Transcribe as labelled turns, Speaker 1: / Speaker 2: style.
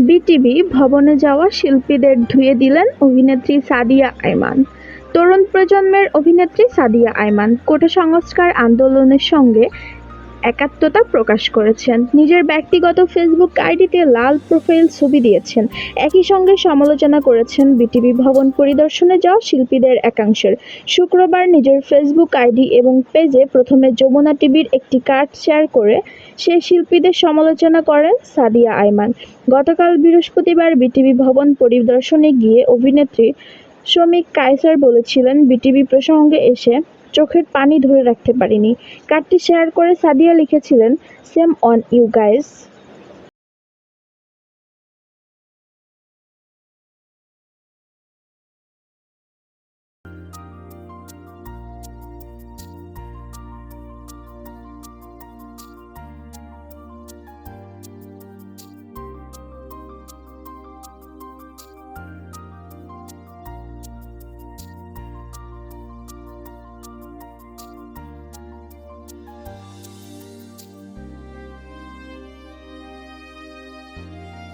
Speaker 1: BTV ভবনে যাওয়া শিল্পীদের ধুয়ে দিলেন অভিনেত্রী সাদিয়া আয়মান। তরুণ প্রজন্মের অভিনেত্রী সাদিয়া আয়মান। কোটা সংস্কার আন্দোলনের সঙ্গে একাত্মতা প্রকাশ করেছেন। নিজের ব্যক্তিগত ফেসবুক আইডিতে লাল প্রোফাইল ছবি দিয়েছেন। একই সঙ্গে সমালোচনা করেছেন বিটিভি ভবন পরিদর্শনে যাওয়া শিল্পীদের একাংশের। শুক্রবার নিজের ফেসবুক আইডি এবং পেজে প্রথমে যমুনা টিভির একটি কার্ড শেয়ার করে সেই শিল্পীদের সমালোচনা করেন সাদিয়া আয়মান গতকাল বৃহস্পতিবার বিটিভি ভবন পরিদর্শনে গিয়ে অভিনেত্রী শ্রমিক কায়সার বলেছিলেন, বিটিভি প্রসঙ্গে এসে চোখের পানি ধরে রাখতে পারিনি। কার্ডটি শেয়ার করে সাদিয়া লিখেছিলেন সেম অন ইউ গাইস।